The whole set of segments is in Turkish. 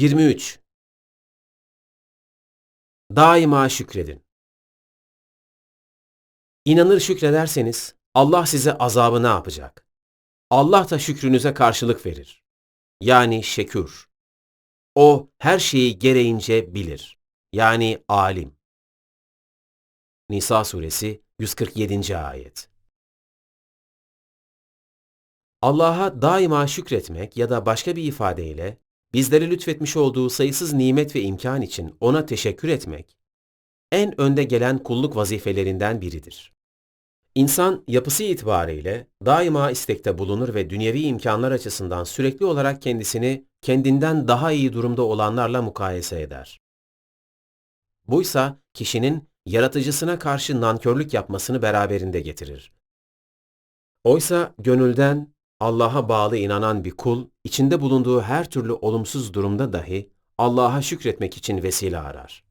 23. Daima şükredin. İnanır şükrederseniz Allah size azabı ne yapacak? Allah da şükrünüze karşılık verir. Yani şekür. O her şeyi gereğince bilir. Yani alim. Nisa suresi 147. ayet. Allah'a daima şükretmek ya da başka bir ifadeyle bizlere lütfetmiş olduğu sayısız nimet ve imkan için ona teşekkür etmek en önde gelen kulluk vazifelerinden biridir. İnsan yapısı itibariyle daima istekte bulunur ve dünyevi imkanlar açısından sürekli olarak kendisini kendinden daha iyi durumda olanlarla mukayese eder. Buysa kişinin yaratıcısına karşı nankörlük yapmasını beraberinde getirir. Oysa gönülden Allah'a bağlı inanan bir kul, içinde bulunduğu her türlü olumsuz durumda dahi Allah'a şükretmek için vesile arar.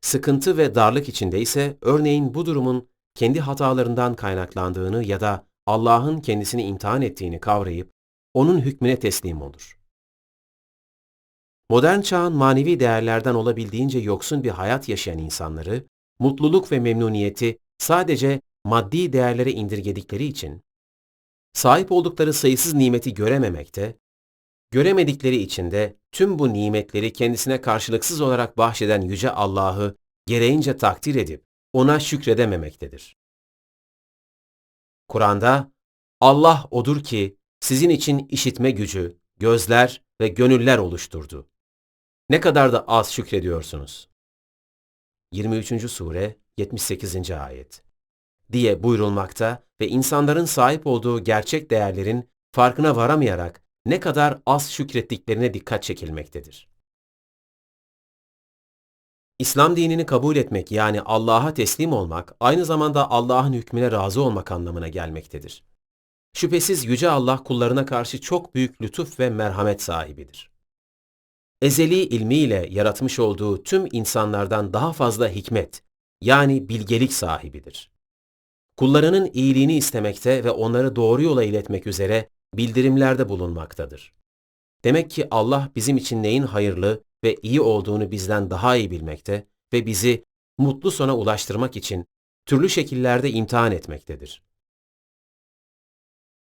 Sıkıntı ve darlık içinde ise örneğin bu durumun kendi hatalarından kaynaklandığını ya da Allah'ın kendisini imtihan ettiğini kavrayıp onun hükmüne teslim olur. Modern çağın manevi değerlerden olabildiğince yoksun bir hayat yaşayan insanları, mutluluk ve memnuniyeti sadece maddi değerlere indirgedikleri için, sahip oldukları sayısız nimeti görememekte, göremedikleri için de tüm bu nimetleri kendisine karşılıksız olarak bahşeden Yüce Allah'ı gereğince takdir edip ona şükredememektedir. Kur'an'da Allah odur ki sizin için işitme gücü, gözler ve gönüller oluşturdu. Ne kadar da az şükrediyorsunuz. 23. sure 78. ayet diye buyurulmakta ve insanların sahip olduğu gerçek değerlerin farkına varamayarak ne kadar az şükrettiklerine dikkat çekilmektedir. İslam dinini kabul etmek yani Allah'a teslim olmak aynı zamanda Allah'ın hükmüne razı olmak anlamına gelmektedir. Şüphesiz Yüce Allah kullarına karşı çok büyük lütuf ve merhamet sahibidir. Ezeli ilmiyle yaratmış olduğu tüm insanlardan daha fazla hikmet yani bilgelik sahibidir. Kullarının iyiliğini istemekte ve onları doğru yola iletmek üzere bildirimlerde bulunmaktadır. Demek ki Allah bizim için neyin hayırlı ve iyi olduğunu bizden daha iyi bilmekte ve bizi mutlu sona ulaştırmak için türlü şekillerde imtihan etmektedir.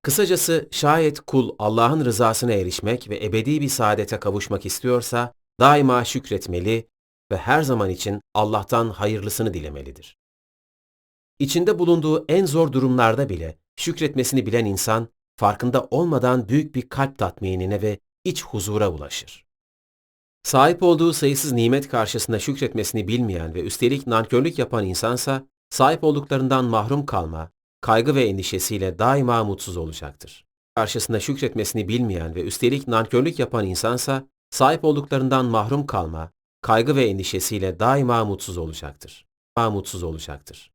Kısacası şayet kul Allah'ın rızasına erişmek ve ebedi bir saadete kavuşmak istiyorsa daima şükretmeli ve her zaman için Allah'tan hayırlısını dilemelidir. İçinde bulunduğu en zor durumlarda bile şükretmesini bilen insan farkında olmadan büyük bir kalp tatminine ve iç huzura ulaşır. Sahip olduğu sayısız nimet karşısında şükretmesini bilmeyen ve üstelik nankörlük yapan insansa sahip olduklarından mahrum kalma, kaygı ve endişesiyle daima mutsuz olacaktır. Karşısında şükretmesini bilmeyen ve üstelik nankörlük yapan insansa sahip olduklarından mahrum kalma, kaygı ve endişesiyle daima mutsuz olacaktır. Daima mutsuz olacaktır.